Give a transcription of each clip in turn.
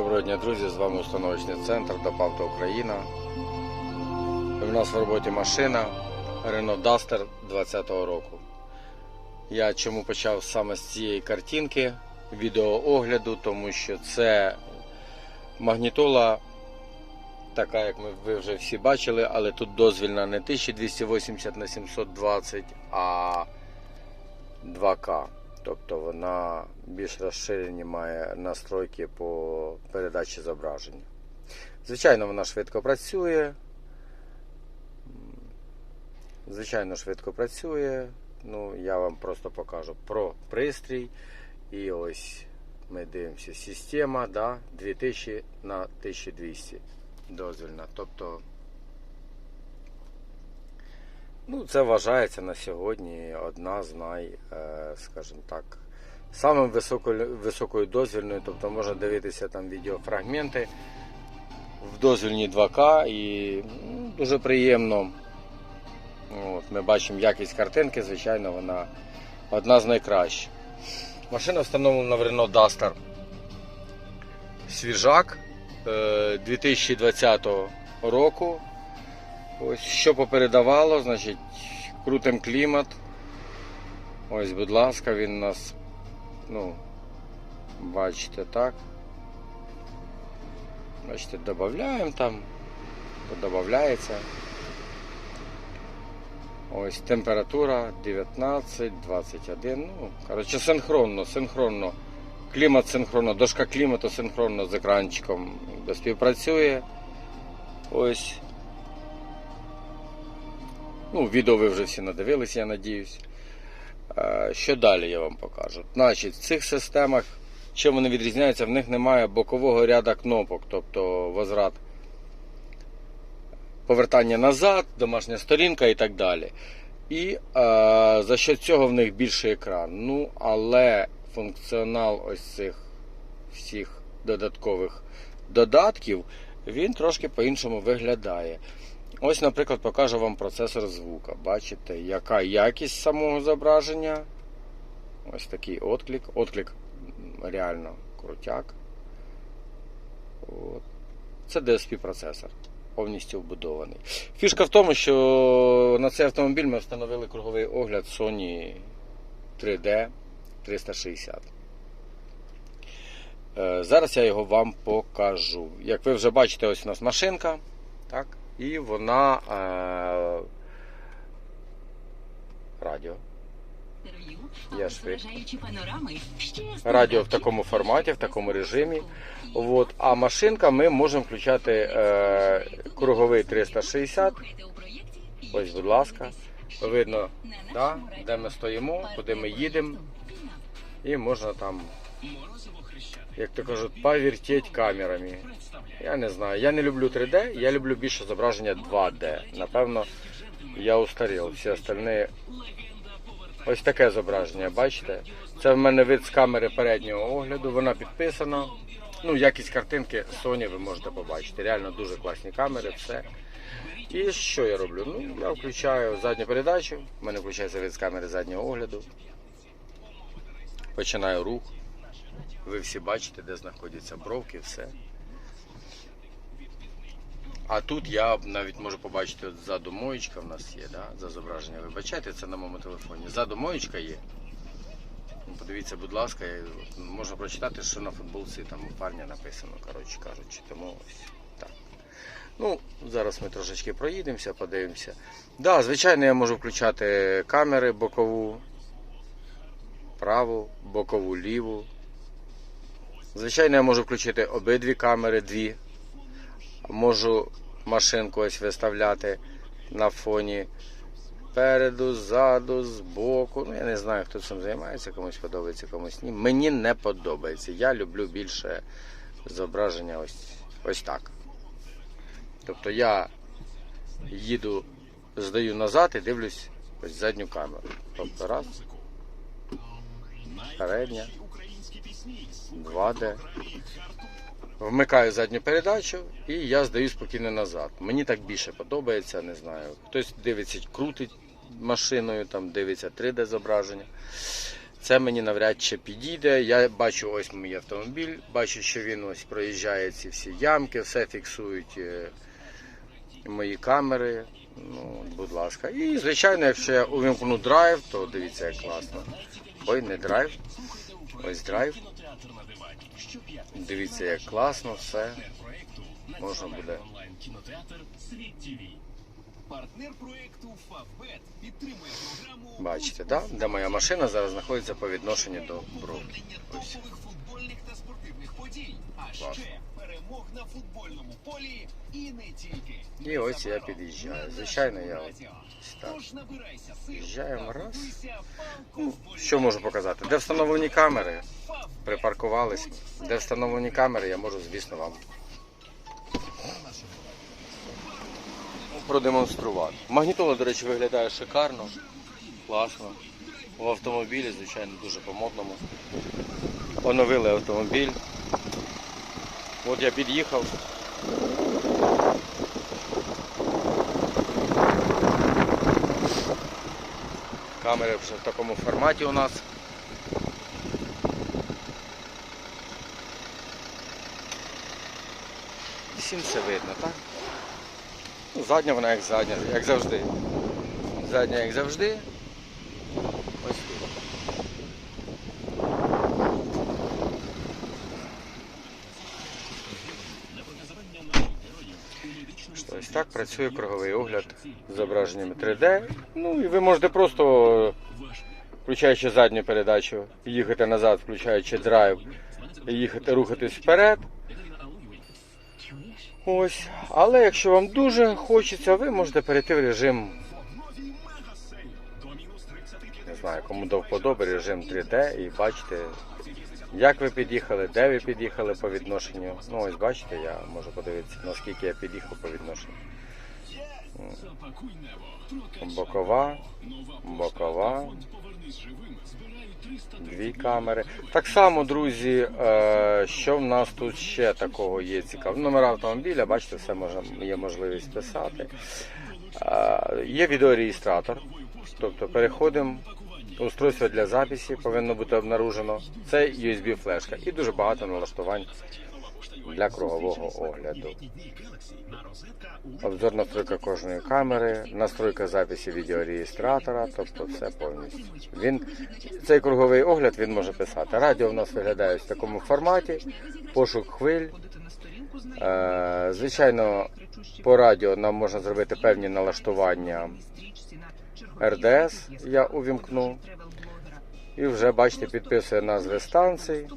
Доброго дня, друзі! З вами установочний центр Допавто Україна. У нас в роботі машина Renault Duster 2020 року. Я чому почав саме з цієї картинки відеоогляду, тому що це магнітола, така як ми ви вже всі бачили, але тут дозвільна не 1280 на 720, а 2К. Тобто вона більш розширені має настройки по передачі зображення. Звичайно, вона швидко працює. Звичайно, швидко працює. Ну, я вам просто покажу про пристрій. І ось ми дивимося. Система да, 2000 на 1200 дозвільна. Тобто, ну, це вважається на сьогодні одна з най, е, скажімо так, самим високою, дозвільною. Тобто можна дивитися там відеофрагменти в дозвільні 2К і ну, дуже приємно. От, ми бачимо якість картинки, звичайно, вона одна з найкращих. Машина встановлена в Renault Duster Свіжак е, 2020 року. Ось що попередавало, значить, крутим клімат. Ось, будь ласка, він у нас, ну, бачите, так. Бачите, додаємо там, додається. Ось температура 19, 21. Ну, коротше, синхронно, синхронно. Клімат синхронно, дошка клімату синхронно з екранчиком співпрацює. Ось. Ну, відео ви вже всі надивились, я надіюсь. Е, Що далі я вам покажу? Значить, в цих системах, чим вони відрізняються, в них немає бокового ряда кнопок, тобто возврат повертання назад, домашня сторінка і так далі. І е, за що цього в них більший екран. Ну, але функціонал ось цих всіх додаткових додатків, він трошки по-іншому виглядає. Ось, наприклад, покажу вам процесор звука. Бачите, яка якість самого зображення. Ось такий отклик. Отклик реально крутяк. От. Це DSP процесор повністю вбудований. Фішка в тому, що на цей автомобіль ми встановили круговий огляд Sony 3D 360. Е, Зараз я його вам покажу. Як ви вже бачите, ось у нас машинка. Так? І вона е, радіо. Я. Радіо в такому форматі, в такому режимі. От. А машинка ми можемо включати е, круговий 360. Ось, будь ласка. Видно, да, де ми стоїмо, куди ми їдемо. І можна там, як то кажуть, повертіть камерами. Я не знаю. Я не люблю 3D, я люблю більше зображення 2D. Напевно, я устарів. Всі остальні. Ось таке зображення, бачите? Це в мене вид з камери переднього огляду, вона підписана. Ну, якість картинки Sony ви можете побачити. Реально дуже класні камери, все. І що я роблю? Ну, я включаю задню передачу, в мене включається вид з камери заднього огляду. Починаю рух. Ви всі бачите, де знаходяться бровки, все. А тут я навіть можу побачити от ззаду моєчка в нас є, да? за зображення. Ви бачите, це на моєму телефоні. Ззаду моєчка є. Ну, Подивіться, будь ласка, і можна прочитати, що на футболці там у парня написано, коротше кажучи. Тому ось так. Ну, зараз ми трошечки проїдемося, подивимося. Да, звичайно, я можу включати камери бокову, праву, бокову, ліву. Звичайно, я можу включити обидві камери, дві. Можу машинку ось виставляти на фоні переду, ззаду, збоку. Ну, я не знаю, хто цим займається, комусь подобається, комусь ні. Мені не подобається. Я люблю більше зображення ось, ось так. Тобто я їду, здаю назад і дивлюсь ось задню камеру. Тобто раз, передня, 2D. Вмикаю задню передачу і я здаю спокійно назад. Мені так більше подобається, не знаю. Хтось дивиться, крутить машиною, там дивиться 3D зображення. це мені навряд чи підійде. Я бачу ось мій автомобіль, бачу, що він ось проїжджає ці всі ямки, все фіксують е, мої камери. Ну, будь ласка. І, звичайно, якщо я увімкну драйв, то дивіться, як класно. Ой, не драйв. Ось драйв. Дивіться, як класно, все. Можна буде. Партнер проекту Фавбет підтримує програму Бачите, да? де моя машина зараз знаходиться по відношенню до брови. Ось. топових футбольних та спортивних подій. А ще перемог на футбольному полі і не тільки. І ось я під'їжджаю. Звичайно, я ось так. Тож Під'їжджаємо раз. Ну, що можу показати? Де встановлені камери? Припаркувались. Де встановлені камери, я можу, звісно, вам продемонструвати. Магнітола, до речі, виглядає шикарно, класно. В автомобілі, звичайно, дуже по-модному. Оновили автомобіль. От я під'їхав. Камери вже в такому форматі у нас. Всім все видно, так? Ну, задня вона як задня, як завжди. Задня як завжди. Ось тут. Ось так працює круговий огляд з зображеннями 3D. Ну і ви можете просто, включаючи задню передачу, їхати назад, включаючи драйв, їхати, рухатись вперед. Ось. Але якщо вам дуже хочеться, ви можете перейти в режим, не знаю, кому до вподоби, режим 3D і бачите, як ви під'їхали, де ви під'їхали по відношенню. Ну ось бачите, я можу подивитися, наскільки я під'їхав по відношенню. Бокова, бокова, Повернись живим. Збирають 300 дві камери. Так само, друзі, е, що в нас тут ще такого є цікавого? Номера автомобіля, бачите, все можна, є можливість писати. Е, Є відеореєстратор, тобто переходимо. Устройство для записі повинно бути обнаружено. Це USB-флешка і дуже багато налаштувань для кругового огляду. Обзор настройка кожної камери, настройка записі відеореєстратора, тобто все повністю. Він цей круговий огляд він може писати. Радіо в нас виглядає в такому форматі, пошук хвиль. Е, звичайно, по радіо нам можна зробити певні налаштування РДС. Я увімкну. І вже бачите, підписує назви станцій.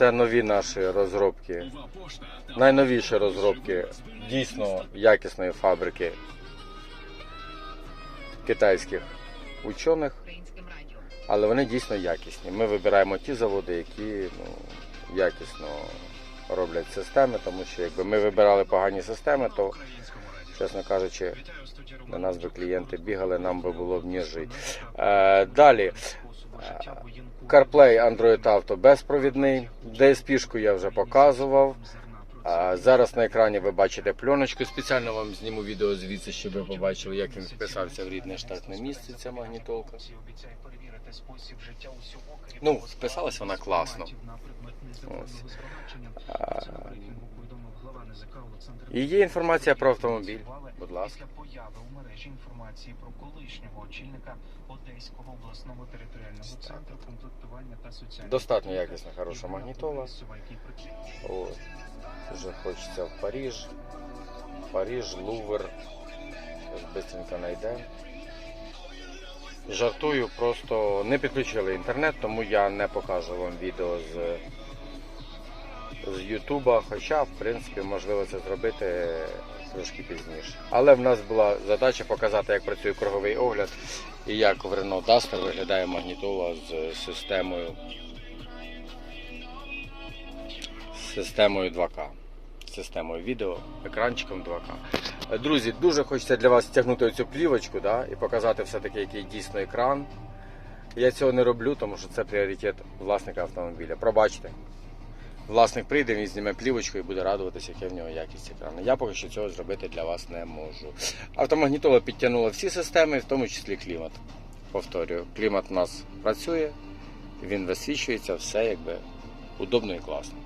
Це нові наші розробки, найновіші розробки дійсно якісної фабрики китайських учених, але вони дійсно якісні. Ми вибираємо ті заводи, які ну, якісно роблять системи, тому що якби ми вибирали погані системи, то, чесно кажучи, на нас би клієнти бігали, нам би було б ніж жити. Е, далі. CarPlay Android Auto безпровідний. DSP-шку я вже показував. Зараз на екрані ви бачите пленочку. Спеціально вам зніму відео звідси, щоб ви побачили, як він вписався в рідне штатне місце. Ця магнітолка. Ну, списалась вона класно. Ось. А, І є інформація про автомобіль. Будь ласка. Після появи у мережі інформації про колишнього очільника Одеського обласного територіального центру комплектування та соціального Достатньо якісна, хороша магнітола. От. Вже хочеться в Париж. Париж, Лувр. Швидко знайдемо. Жартую, просто не підключили інтернет, тому я не покажу вам відео з, з Ютуба, хоча, в принципі, можливо це зробити трошки пізніше. Але в нас була задача показати, як працює круговий огляд і як в Renault Duster виглядає магнітола з системою з системою 2К. з Системою відео, екранчиком 2К. Друзі, дуже хочеться для вас стягнути цю плівочку да, і показати все-таки, який дійсно екран. Я цього не роблю, тому що це пріоритет власника автомобіля. Пробачте. власник прийде, він зніме плівочку і буде радуватися, яке в нього якість екрану. Я поки що цього зробити для вас не можу. Автомагнітола підтягнула всі системи, в тому числі клімат. Повторюю, клімат у нас працює, він висвічується, все якби удобно і класно.